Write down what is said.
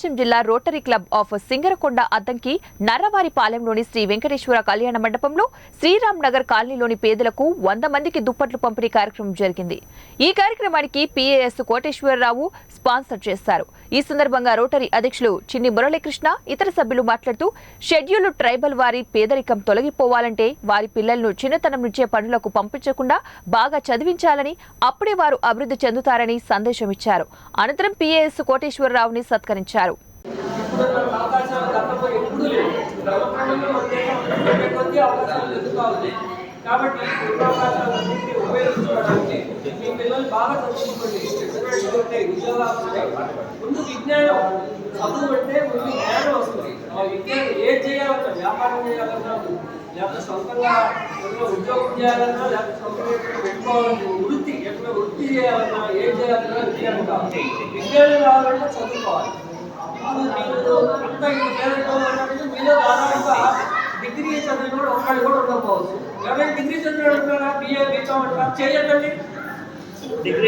ప్రకాశం జిల్లా rotary club of Singarakonda Addanki నర్రవారిపాలెంలోని Sri Venkateswara కళ్యాణ మండపంలో శ్రీరామ్ నగర్ కాలనీలోని పేదలకు వంద మందికి దుప్పట్లు పంపిణీ కార్యక్రమం జరిగింది. ఈ కార్యక్రమానికి పిఏఎస్ కోటేశ్వరరావు స్పాన్సర్ చేశారు. ఈ సందర్భంగా రోటరీ అధ్యక్షులు చిన్ని మురళీకృష్ణ ఇతర సభ్యులు మాట్లాడుతూ షెడ్యూల్ ట్రైబల్ వారి పేదరికం తొలగిపోవాలంటే వారి పిల్లలను చిన్నతనం నుంచే పనులకు పంపించకుండా బాగా చదివించాలని అప్పుడే వారు అభివృద్ధి చెందుతారని సందేశం ఇచ్చారు. అనంతరం పిఏఎస్ కోటేశ్వరరావుని సత్కరించారు. లేవు క్రమక్రమంగా మన అవకాశాలు ఎదుగుతా ఉన్నాయి కాబట్టి ఉన్న ఉపయోగించుకోవడానికి మీ పిల్లలు బాగా చదువుకోండి రిజర్వేషన్లు ఉంటాయి ఉద్యోగాలు ఉంటాయి ముందు విజ్ఞానం చదువు అంటే ముందు జ్ఞానం వస్తుంది ఆ విజ్ఞానం ఏం చేయాలన్నా వ్యాపారం చేయాలన్నా లేకపోతే సొంతంగా ఉద్యోగం చేయాలన్నా లేకపోతే సొంతంగా పెట్టుకోవాలన్నా వృత్తి ఎక్కడ వృత్తి చేయాలన్నా ఏం చేయాలన్నా విజ్ఞానం కావాలి విజ్ఞానం కావాలంటే చదువుకోవాలి. అంత ఇంత పేదరికంలో డిగ్రీ చదివిన కూడా ఒక్కళ్ళు కూడా ఉండకపోవచ్చు. ఎవరైనా డిగ్రీ చదివిన ఉన్నారా బిఏ బీకామ్ అంటారా చేయకండి డిగ్రీ